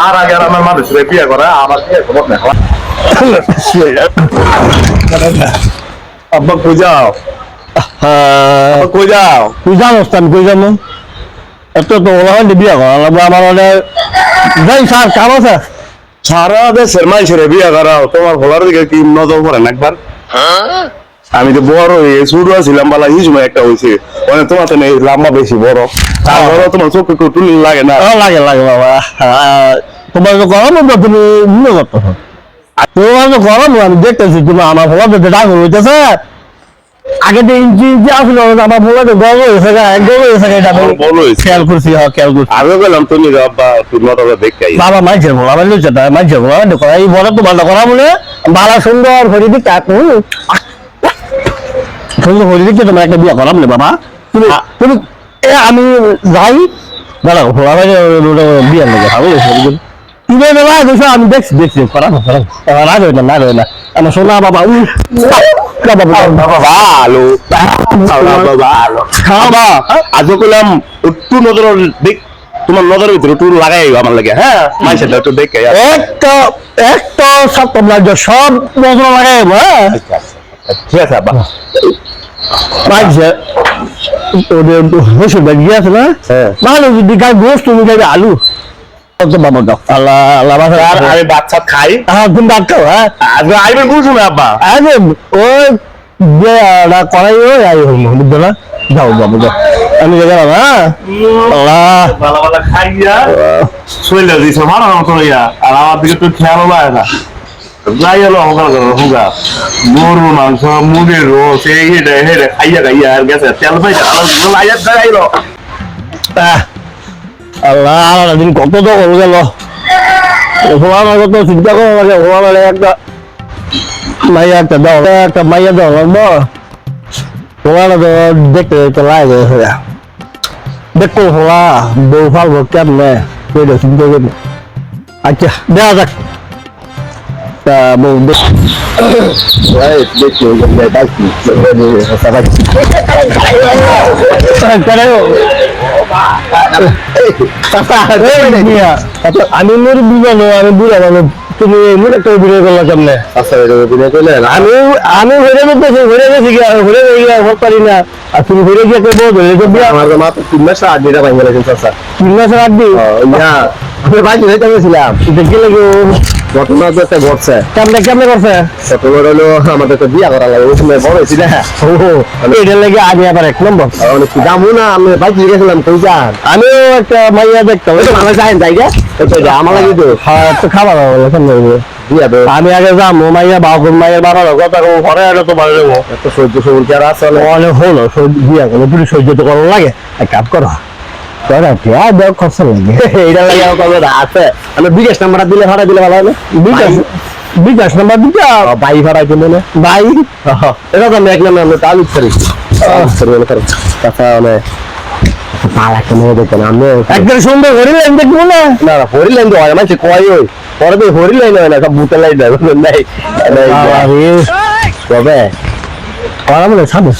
আর আগে আর আমার মানুষের বিয়ে করা আমার বিয়ে খবর নেই আব্বা কই যাও এত তো ওলা হলে বিয়ে করা লাগবে কাম আছে সারা দেশের মানুষের বিয়ে করাও তোমার ভোলার কি নজর পড়ে না একবার আমি তো বড় হয়ে শুরু ছিলাম বালা এই সময় একটা হয়েছে। মানে তোমার তো নেই লম্বা বেশি বড়। তারপরে তোমার চোখে একটু টুনি লাগে না। লাগে লাগে বাবা। আহ, তোমার তো গরম হবে তুমি মনে করতো তোমার তো গরম আমি দেখতেছি তুমি আমার তো হইতেছে। আগে তো ইঞ্চি ইঞ্চি আসলো আমার ভোলা তো গরম হয়েছে গা একদম হয়েছে গা এটা আমি হয়েছে খেয়াল করছি হ্যাঁ খেয়াল করছি। আমিও গেলাম তুমি আব্বা তুই নজরে দেখতে বাবা মাইছে ভোলা মানে লুচে তা মাইছে ভোলা মানে করা এই বড় তো ভালো করা বলে ভালো সুন্দর হরি দিক তাক সুন্দর হরি দিকে তোমার একটা বিয়ে করাম না বাবা? তুমি তুমি এ আমি যাই। দাঁড়াও বিয়ে লেগে তুমি বাবা দেখো আমি দেখছি দেখছি করা করা না রয়ে না না রয়ে না আমার সোনা বাবা দেখ তোমার নজরের ভিতরে একটু লাগাই আমার লাগে হ্যাঁ মাইসের একটু দেখে একটা একটা সব তোমরা সব নজর লাগাই হ্যাঁ ঠিক আছে আব্বা ওদের বাড়ি আছে না? হ্যাঁ। ভালো যদি গাই গোস তুমি খাইবে আলু। বাবা দাও। আল্লাহ আল্লাহ বাসা আর আমি বাচ্চা খাই। হ্যাঁ তুমি ডাক খাও হ্যাঁ। আজকে আইবেন কোন সময় আব্বা? আরে ওই করাই ওই আই হল বুঝছ না যাও বাবু যাও। আমি গেলাম হ্যাঁ। আল্লাহ। ভালো ভালো খাইয়া শৈলে দিছে ভালো মতো আর আমার দিকে তো খেয়াল না। যাই হলো আমার ঘর হুগা। গরু, মাংস মুগের রোস এই হেডে হেডে, খাইয়া খাইয়া, আর গেছে। তেল পাইছে, আর লাইয়া খাইলো আল্লাহ আল্লাহ, দিন কত তো হল গেল ওখানে কত চিন্তা করো আমাকে ওখানে একটা মাইয়া একটা দাও, একটা মাইয়া দাও ওখানে তো দেখতে তো লাগে দেখো হলা বউ ফালবো কেমনে? চিন্তা করি আচ্ছা দেওয়া যাক। দেখ দেখি আমি মোর বুঝানো আমি বুঝানো তুমি মোর একটা অভিনয় করলা কেমনে? আচ্ছা আমি আমি ঘুরে গেছি ঘুরে গেছি গিয়া ঘুরে গিয়া হতে পারি না। আর তুমি ঘুরে গিয়ে কে বল ধরে যে বিয়া আমার মাত্র তিন মাস আগে এটা ভাঙে গেছে চাচা তিন মাসের আট দিন ইয়া আমি বাইক যেতে গেছিলাম। দেখে লাগে ঘটনা তো একটা ঘটছে। কেমনে হলো আমাদের তো বিয়া করা লাগে ওই সময় বড় হয়েছি না। ও এটা লাগে আগে আবার এক নম্বর। অনেক দামও না আমি বাইক গেছিলাম যান আমিও একটা মাইয়া দেখতাম। ওই তো মানুষ যাইন জায়গা আমার লাগে তো। হ্যাঁ তো খাবার হলো আমি আগে যাম মাইয়া বাবুর মাইয়ের বাবার কথা কম ঘরে তো বাড়ি দেবো। এত সহ্য সবুর কি আর আছে? অনেক হলো সহ্য বিয়া করল তুমি সহ্য তো করার লাগে। এক কাপ করো। করা কি আর দেখ খরচা লাগে এইটা লাগে আমার কবে আছে। আমি বিকাশ নাম্বারটা দিলে ভাড়া দিলে ভালো হবে। বিকাশ বিকাশ নাম্বার দিতে বাই ভাড়া দিলে না? ভাই। এটা তো আমি এক নামে আমি তালুক করেছি কথা অনেক পালা কেন দেখেন আমি একদিন সুন্দর করিলেন দেখব না? না না হরিলাইন তো হয় মানে কয় ওই। পরে তো হরিলাইন হয় না সব বুতে লাইন দেয় নাই কবে? করা বলে সামনে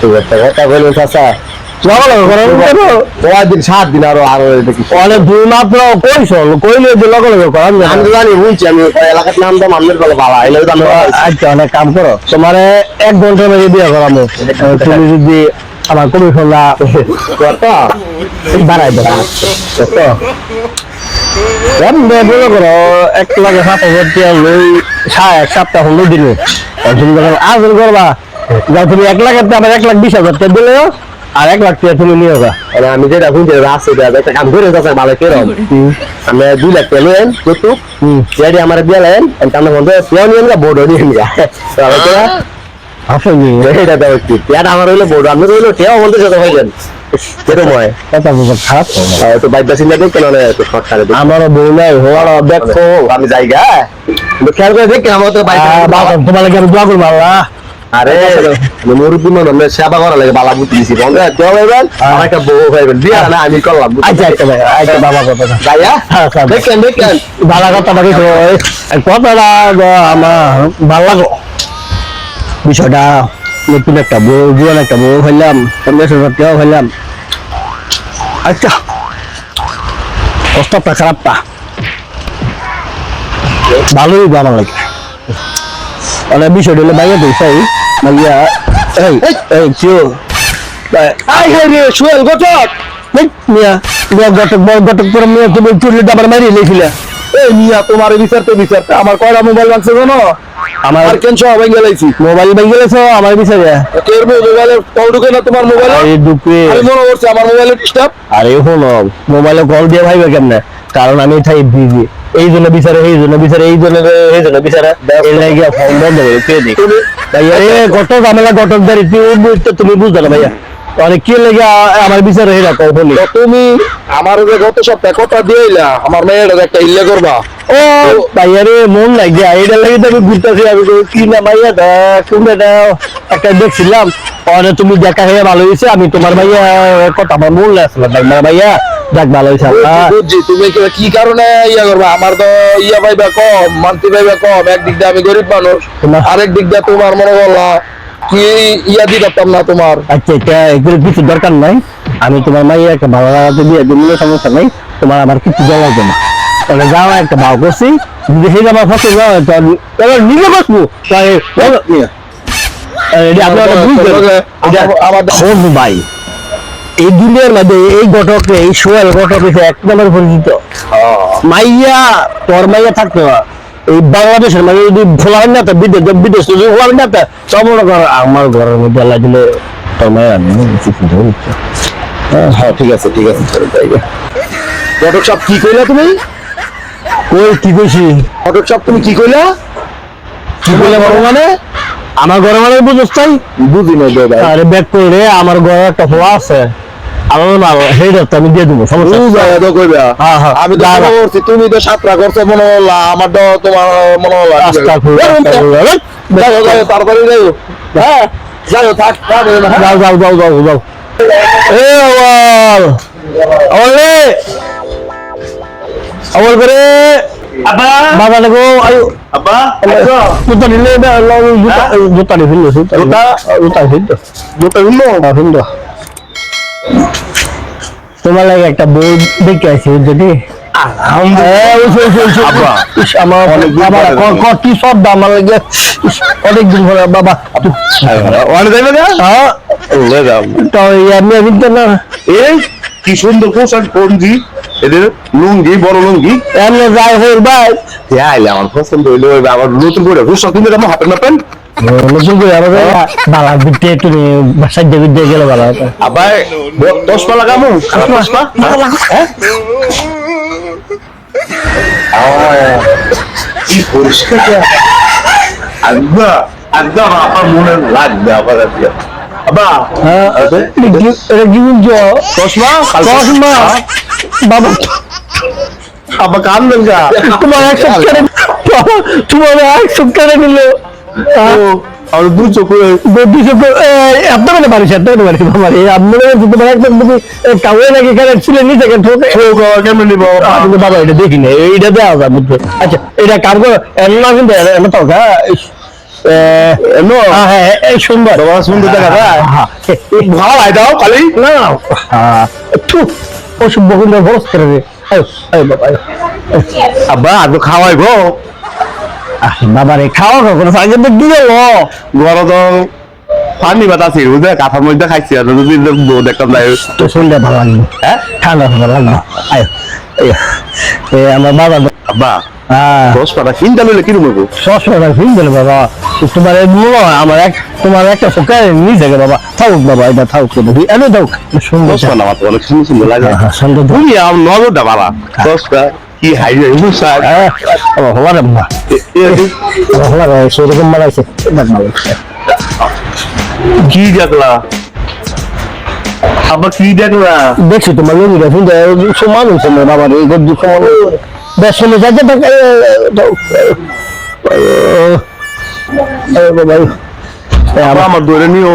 তুই একটা কথা বলব চাচা। কয়দিন সাত দিন আরও আরও দেখি। অনেক দুই মাত্র কইস কইলে যে লগে লগে করার আমি তো জানি বুঝছি আমি ওই এলাকার নাম তো মানুষের বলে বাবা এলে তো আমি আচ্ছা অনেক কাম করো। তোমার এক ঘণ্টার মধ্যে বিয়ে করাবো। তুমি যদি আমার কমিশন কত বাড়াই দেবো কত এমনি মনে করো এক লাখে সাত হাজার টাকা লই সাড়ে এক সপ্তাহ হলো দিলে। তুমি যখন আসল করবা যা তুমি এক লাখের তো আমার এক লাখ বিশ হাজার টাকা আর এক লাখ টাকা তুমি নিয়ে যা। মানে আমি যেটা রাস্তা দেওয়া একটা কাম করে চাচা ভালো কেরম আমি দুই লাখ টাকা নেন কত যেটি আমার দিয়ে লেন আমি বলতে পেও নিয়ে গা বোর্ড নিয়ে গা আসলে এটা দাও একটু পেয়ার আমার হইল বোর্ড আমি হইল টেও বলতে যেতে হইলেন কেরম হয় কথা বলতে খারাপ হয় না। তো বাইক বাসিন লাগে কেন না একটু শর্ট করে দিই আমারও বউ নাই হওয়ার দেখো আমি জায়গা খেয়াল করে দেখ আমার তো বাইক তোমার দোয়া করব আল্লাহ। আরে মুরব্বী মনে আমরা সেবা করা লাগে বালা বুদ্ধি দিছি বন্ধ। দেওয়া হইবেন আমার একটা বউ হইবেন বিয়া না আমি করলাম আচ্ছা আচ্ছা ভাই আচ্ছা বাবা কথা যাইয়া হ্যাঁ, দেখেন দেখেন। ভালো কথা বাকি কথাটা আমার ভালো লাগল বিষয়টা নতুন একটা বউ জীবন একটা বউ হইলাম পঞ্চাশ হাজার টাকা হইলাম। আচ্ছা প্রস্তাবটা খারাপটা ভালোই আমার লাগে। অনেক বিষয়টা হলো ভাইয়া তো এই এই আই হে রে গটক মিয়া মিয়া গটক বড় গটক পরে মিয়া তুমি চুরি দাবার মারি লেখিলা। এই মিয়া তোমার বিচার তো বিচার আমার কয়টা মোবাইল ভাঙছে জানো? আমার আর কেন সব ভেঙে লাইছি মোবাইল ভাই গেলেছো আমার বিচারে। তোর মোবাইলে কল ঢুকে না তোমার মোবাইলে এই দুপে আমি মনে করছি আমার মোবাইলে ডিস্টার্ব আরে হলো মোবাইলে কল দিয়ে ভাইবে কেমনে? কারণ আমি তাই বিজি এই জন্য বিচারে এই জন্য বিচারে এই জন্য এই জন্য বিচারে। এই ফোন বন্ধ করে পেয়ে দিই ভাইয়া রে কত ঝামেলা গটক দাঁড়ি তুমি বুঝতে না ভাইয়া। অনেক কি লেগে আমার বিচারে রাখো বলি তুমি আমার যে গত সপ্তাহে কথা দিয়েলা আমার মেয়েটার একটা ইল্লে করবা। ও ভাইয়া রে মন লাগে এইটা লাগে তো আমি ঘুরতেছি আমি কি না ভাইয়া তুমি এটা একটা দেখছিলাম। অনে তুমি দেখা হয়ে ভালো হয়েছে আমি তোমার ভাইয়া কথা আমার মন লাগছিল ভাই ভাইয়া। দেখ ভালো বুঝছি তুমি কি- কারণে ইয়া করবা? আমার তো ইয়া পাইবা কম মান্তি পাইবা কম একদিক দিয়ে আমি গরিব মানুষ আরেক দিক দিয়ে তোমার মনে করলা কি ইয়া দিতাম না তোমার? আচ্ছা এটা এগুলো কিছু দরকার নাই। আমি তোমার মাইয়া একটা ভালো লাগাতে দিয়ে দিলে সমস্যা নাই। তোমার আমার কিছু দেওয়া লাগবে না। তাহলে যাও একটা ভাও করছি। যদি সেই আমার ফসল হয় তাহলে এবার নিজে বসবো। তাই আপনারা আমার- আমার- খোঁজ ভাই। এই দুনিয়ার মধ্যে এই ঘটকে এই সোয়াল ঘটক এক নম্বর পরিচিত। মাইয়া তোর মাইয়া থাকতে হয়। এই বাংলাদেশের মানে যদি ভোলার না তো বিদেশ বিদেশ যদি ভোলার না তো সব ঘর আমার ঘরের মধ্যে আল্লাহ দিলে তোর মাইয়া আমি হচ্ছে। হ্যাঁ ঠিক আছে ঠিক আছে ঘটক সাহেব কি কইলা তুমি? কই কি কইছি? ঘটক সাহেব তুমি কি কইলা? কি বলে বড় মানে? আমার ঘরে মানে বুঝছ তাই বুঝি না আরে ব্যাক করে আমার ঘরে একটা ফোয়া আছে। আমার না হেড তো আমি দিয়ে দেবো সমস্যা নেই। বুঝা তো কইবা হ্যাঁ, হ্যাঁ। আমি তো মনে করছি তুমি তো সাতটা করছ মনে হলো আমার তো তোমার মনে হলো তাড়াতাড়ি যাও হ্যাঁ যাও থাক থাক না, হ্যাঁ। যাও যাও যাও যাও যাও। এ আওয়াল আওয়াল আওয়াল করে। আব্বা। বাবা দেখো আয়ো আব্বা জুতা নিলে এটা জুতা জুতা নিয়ে জুতা জুতা? জুতা ফেলতো জুতা ফেলল। তোমার লাগে একটা বই দেখে আসি যদি। আমার আমার ধরে বাবা। না হ্যাঁ আমি এই কি সুন্দর পোশাক পঞ্জি এদের লুঙ্গি বড় লুঙ্গি। এমনি যাই হই ভাই। আইলে আমার পছন্দ হইল আবার নতুন করে পোশাক কিনতে যাব হাতের না প্যান্ট। আবার দশ লাগাবো আহ, কি পরিষ্কার আব্বা আব্বা আমার মনে লাগবে আবার আব্বা চশমা চশমা বাবা আব্বা কান্দন গা। তোমার এক সপ্তাহে তোমার এক সপ্তাহে নিল। আর দু মানে বাড়ি বাড়ি বাবা এই আপনার তোমার একদম তুমি কাউরে নাকি এখানে ছিলে নিচে কেন ঠোকে কেমন নিব? কিন্তু বাবা এটা দেখি না এইটা দেওয়া যায় বুঝছ আচ্ছা এটা কাম করো এমন কিন্তু এমন তো এমন এই সুন্দর। দেখা যায়। হ্যাঁ ভালো হয় দাও না না হ্যাঁ একটু ওসব বকুন্দর ভরস করে রে আয়ো আয়ো বাবা আব্বা আগে খাওয়াইবো আহ, বাবা রে খাওয়া কখনো আগে তো দিয়ে লো গরম তো পানি বাতা আছে বুঝলে কাঁথার মধ্যে খাইছি আর যদি দেখতাম না তো শুনলে ভালো লাগল। হ্যাঁ? ঠান্ডা ভালো লাগল। আয়ো আমার বাবা আব্বা হ্যাঁ। দশ পাতা কিনতে লইলে কিরম হইব ফিল দিলে বাবা তোমার এই আমার এক তোমার একটা ফোকা নিয়ে যাবে বাবা। থাকুক বাবা এটা থাকুক এনে দাও সুন্দর। দশ পাতা তো অনেক সুন্দর লাগে। হ্যাঁ, হ্যাঁ, সুন্দর। তুমি আমার নজরটা বাবা দশটা কি হাই রে হুসার হ্যাঁ, আমার হওয়ার না আমার হওয়ার সেরকম মারাইছে। কি দেখলা? আবার কি দেখলা? দেখছি তোমার লোকেরা শুনতে সমান হয়েছে না বাবার এই গদ্য সমান বেশ শুনে যাচ্ছে আবার আমার দৌড়ে নিও।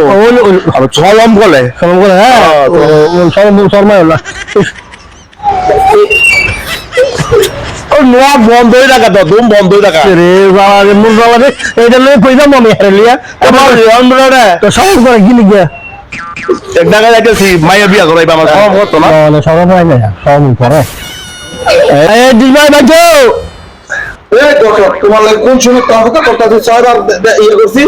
আবার ছলম বলে হ্যাঁ শর্মায় না। নোয়া বন্ধই রাখা তো দুম বন্ধই রাখা রে বাবা রে মোর বাবা রে এটা লই কইরা মমি হারে লিয়া? আমার অন্ধরা তো সব করে গিলি গিয়া এক যাইতেছি মায়ের বিয়া করাইবা আমার সব হতো না। না সব হয় না সব করে এই দিলবাই বাজো! এই দেখো তোমার লাগে কোন সময় কথা কথা দে- ইয়ে করছি।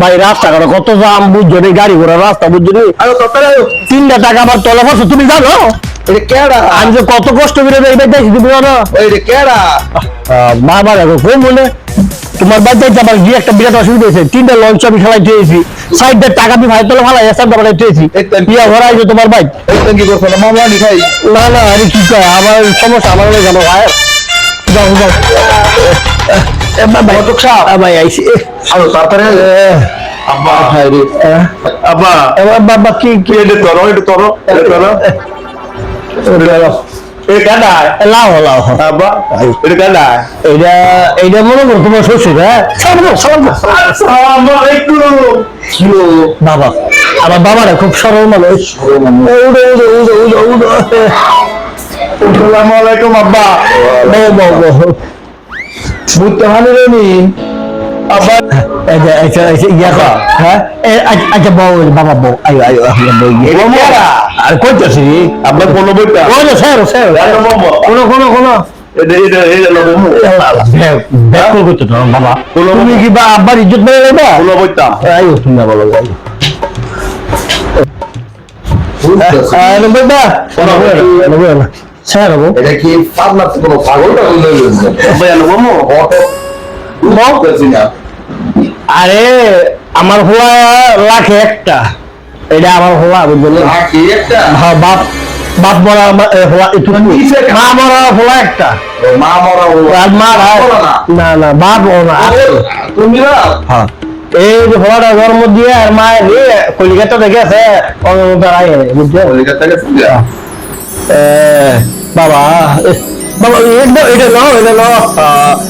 ভাই রাস্তা কাটা কত দাম বুঝছ গাড়ি ঘোড়া রাস্তা বুঝছ তিনটা টাকা আমার তলে বসো তুমি জানো? এটা কেডা? আমি যে কত কষ্ট করে এই বাইতে তুমি জানো? ওই রে কেডা? বাবা দেখো কোন তোমার বাড়িতে আমার গিয়ে একটা বিরাট অসুবিধা হয়েছে। তিনটা লঞ্চ আমি খেলাই দিয়েছি। সাইডের টাকা আমি ভাই তোলা ভালো এসব ব্যাপারে দিয়েছি। এই তো- ভরা হয়েছে তোমার বাইক কি করছ না মামলা নি না না আরে কি কয়? আমার সমস্যা আমার হয়ে গেল ভাই? যাও যাও। বাবা ভাই আইছি আরও তাড়াতাড়ি। আব্বা। হাই রে আব্বা। এবার বাবা কি কি? এটা তরো এটা তরো এটা তরো বাবা আমার বাবারা খুব সরল মানুষ উড়ো উড়ো উড়ো উড়ো উড়ো আসসালামু আলাইকুম আব্বা বুঝতে ভালো রে নি আচ্ছা ইয়া কর হ্যাঁ আচ্ছা, আচ্ছা বউ বাবা বউ আয়ো আয়ো আয়ো বউ গিয়ে এটা কেডা? আর কইতাছি আপনার কোনো বইটা ওই স্যার স্যার কোনো কোনো বাবা তুমি কি বা আব্বার ইজ্জত কোনো বইটা আয়ো তুমি বলো স্যার এটা কি পাগল টাগল আরে আমার হওয়া লাখে একটা। এটা আমার হওয়া বুঝলেন? হ্যাঁ একটা? হ্যাঁ বাপ বাপ মরা হওয়া একটু মা মরা হওয়া একটা। মা মরা মা না। না বাপ ও না। তুমি না? হ্যাঁ। এই যে হওয়াটা জন্ম দিয়ে আর মা রে কলিকাতা দেখে আছে অনন্তর আয় বুঝছ কলিকাতাকে ফিরে এ, বাবা বাবা এটা এটা নাও এটা নাও।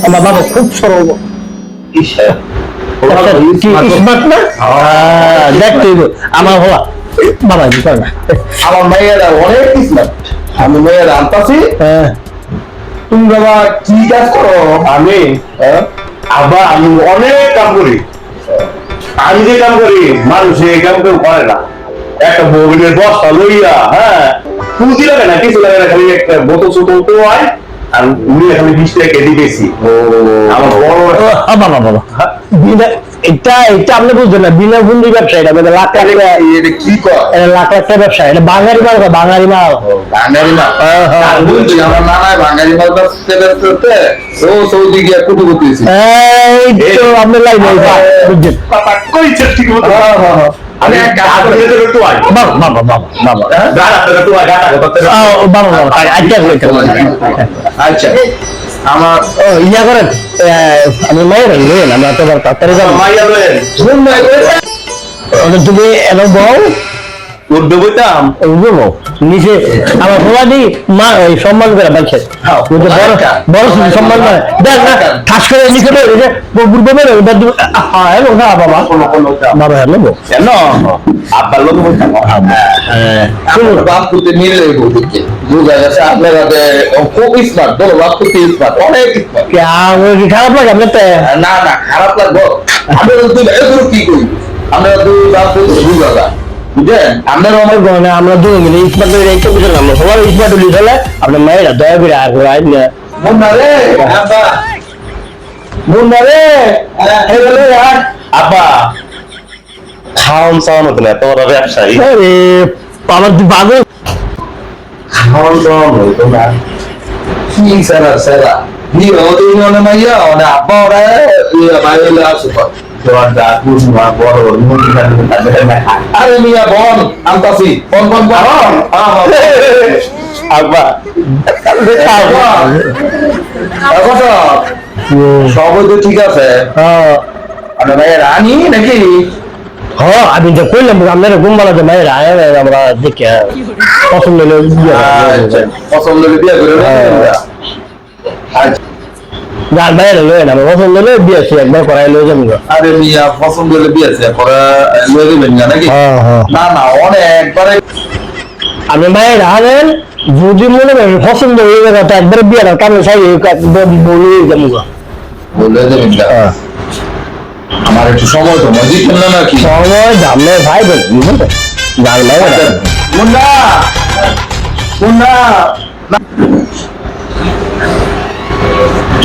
আমার বাবা খুব সরল। আমার হওয়া বাবা আমার মেয়েরা অনেক আমি মেয়েরা আনতাছি। হ্যাঁ। তুমি বাবা কি কাজ করো? আমি হ্যাঁ? আমি অনেক কাম করি। আমি যে কাম করি মানুষ এই কাম কেউ করে না। একটা বগলের বস্তা লইয়া হ্যাঁ পুঁজি লাগে না? কিছু লাগে না? খালি একটা বোতল সোতল তো হয় আর উনি খালি বিশ টাকা কেজি বেশি। ও আমার বড় বাবা বাবা এটা এটা আপনি বুঝছেন না বিনা পুঁজি ব্যবসা এটা মানে লাখ লাখ এটা কি কর? এটা লাখ লাখ ব্যবসা এটা বাঙালি মাল বাঙালি মাল। বাঙালি না হ্যাঁ, হ্যাঁ। আমার বাঙালি মাল ব্যবসা ব্যবসাতে ও সৌদি গিয়া কুটু কুটিয়েছি এই তো আপনি লাইন বুঝছেন। কইছে ঠিক মতো? আমি এক আচ্ছা। আমার ইয়া করেন আমি মায়ের নেন আমরা তো তাড়াতাড়ি যাব। মাইয়া লয়েন শুন না ওটা তুমি এলো বউ? উর্দু বইতাম বুঝব নিচে আমার খোলা দি মা ওই সম্মান করে বাইছে বড় বড় শুধু সম্মান করে। দেখ না ঠাস করে নিচে ওই যে বুড়বো মেরে ওটা দু হ্যাঁ এলো না বাবা কোনো কোনো বাবা নেব কেন? আব্বার লোক বইতাম শুনুন বাপ করতে নিয়ে যাব দিকে বুঝা গেছে আপনারা খুব স্মার্ট বলো বাপ করতে স্মার্ট অনেক স্মার্ট কি আমার কি খারাপ লাগে আপনার না না খারাপ লাগবো। আপনারা কি করি? আপনারা দুই বাপ করতে বুঝা যায়। আপনার আমার গহনা আমরা দুই মিলে ইসমার্ট করে রেখে বুঝলাম আমরা সবার ইসমার্ট উলি চলে আপনার মায়েরা দয়া করে আর করে আইন না। মুন্না রে! আব্বা! মুন্না রে! এই বলে আর আব্বা! খাওয়ান চাওয়ান হতো না তোর ব্যবসায়ী। আরে আমার তুই পাগল? খাওয়ান চাওয়ান হতো না। কি সারা সারা? নি ওদি মাইয়া ওনে আব্বা ওরা বাইরে আসে বড় আরে মিয়া আব্বা। সবই তো ঠিক আছে। হ্যাঁ। নাকি? হ্যাঁ আমি যে কইলাম আপনার ঘুমবালা যে মায়ের আয় আমরা দেখে পছন্দ হলে আচ্ছা পছন্দ হলে বিয়ে করে আচ্ছা। যার মায়ের লয়ে না পছন্দ হলে বিয়ে সে একবার করাই লয়ে যাব আরে মিয়া পছন্দ হলে বিয়ে আছে পরে লয়ে দেবেন না নাকি? হ্যাঁ হ্যাঁ। না না অনেকবারে আপনি মায়ের আনেন যদি মনে করেন পছন্দ হয়ে গেছে তো একবার বিয়ে না কারণ সাই বলে যাব বলে দেবেন না আমার একটু সময় তো মজিদ না নাকি? সময় দামে ভাই বলে বুঝলেন যার মায়ের আচ্ছা, মুন্না! মুন্না!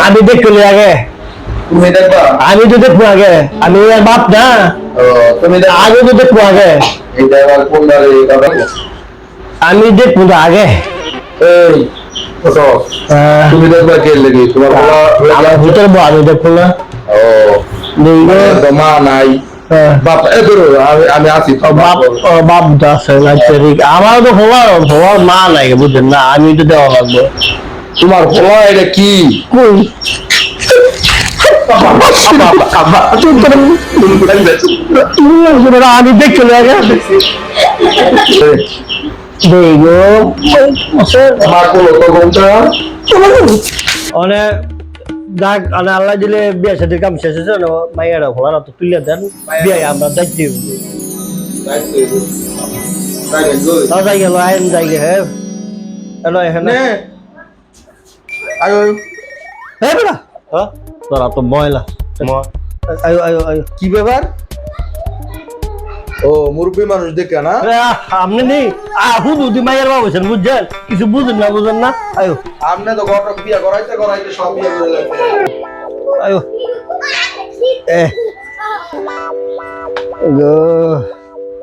আমি দেখতে আগে আমি তো দেখব আগে আমি বাপ না আগে তো দেখব আগে আমি দেখব তো আগে তুমি দেখবা কে লেগে তোমার ভিতরে আমি দেখব না ও নাই বাপ এ আমি আমি আসি বাপ বাপ তো আছে আচ্ছা ঠিক আমার তো হওয়ার হওয়ার মা নাই বুঝছেন না? আমি তো দেওয়া লাগবে। তোমার ফলা এটা কি? কই? আমি কোনটা অনেক যাক মানে আল্লাহ দিলে বিয়া শাদির কাম শেষ হয়েছে না মাইয়ারা ভোলা না তো তুলে দেন বিয়ে আমরা দায়িত্ব তাও যাই গেল আইন যাই গে হ্যাঁ। এলো এখানে। আয়ো হ্যাঁ বেড়া হ্যাঁ? তোরা তো ময়লা। আয়ো আয়ো আয়ো। কি ব্যাপার? ও মুরব্বী মানুষ দেখে না? আপনি নেই। আহু দুদি মাইয়ার বাবু বুঝছেন বুঝছেন? কিছু বুঝেন না বুঝেন না? আয়ো। আপনি তো ঘটক বিয়া করাইতে করাইতে সব বিয়া করে লাগবে আয়ো। এ। গো।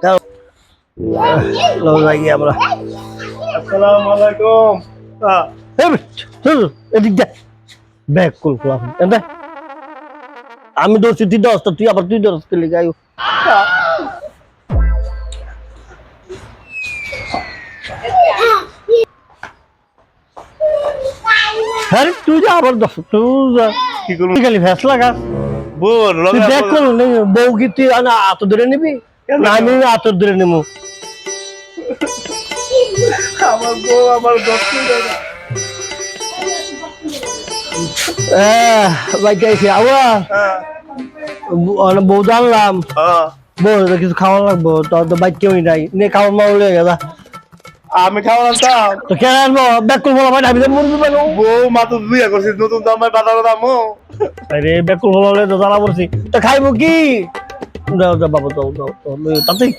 যাও। লো যাই আমরা। আসসালামু আলাইকুম। এই বেটা, চল, এদিক যা। ব্যাগ কুল খোলা আমি ধরছি তুই দশ তুই আবার তুই দশ তুই গাইও হ্যাঁ তুই যা আবার দশ তুই যা কি করব? খালি ফ্যাস লাগা। বোন তুই দেখ করো বউ কি তুই আত ধরে নিবি? না আমি আতর ধরে নেব। আমার বউ আমার দশ আবার বউ জানলাম বউ কিছু খাওয়া লাগবো তোর তো বাইক কেউই নাই। নে খাওয়া মাও লেগে গেলা। আমি খাওয়া আনতাম। তো কেন আনব? ব্যাক করব ভাই আমি তো মরবি পারব বউ মাত্র বিয়ে করছিস নতুন জামাই বাজারে দামও আরে ব্যাক করব হলে তো জ্বালা পড়ছি। তো খাইবো কি? দাও দাও বাবা দাও দাও তাতেই।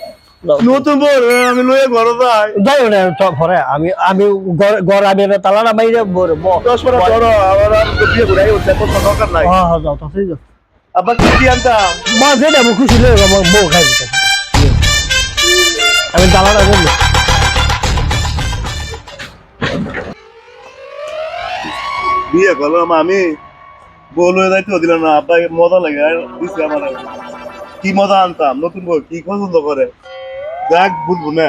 নতুন বউ আমি লয়ে ঘরে যাই। যাই না সব ঘরে আমি আমি ঘর- ঘর আমি এনে তালা না বাইরে বর দশ পরে আর তো বিয়ে করে তোর তো দরকার নাই। হ্যাঁ হ্যাঁ যাও তাতেই যাও। আবার কি দিয়ে আনতাম? মা যেটা খুশি হয়ে আমার বউ খাইবো। আমি তালা না বিয়ে করলাম আমি। বউ লয়ে যাইতে দিলাম না আব্বা মজা লাগে দিছে আমার। কি মজা আনতাম, নতুন বউ কি পছন্দ করে? দেখ বুঝব না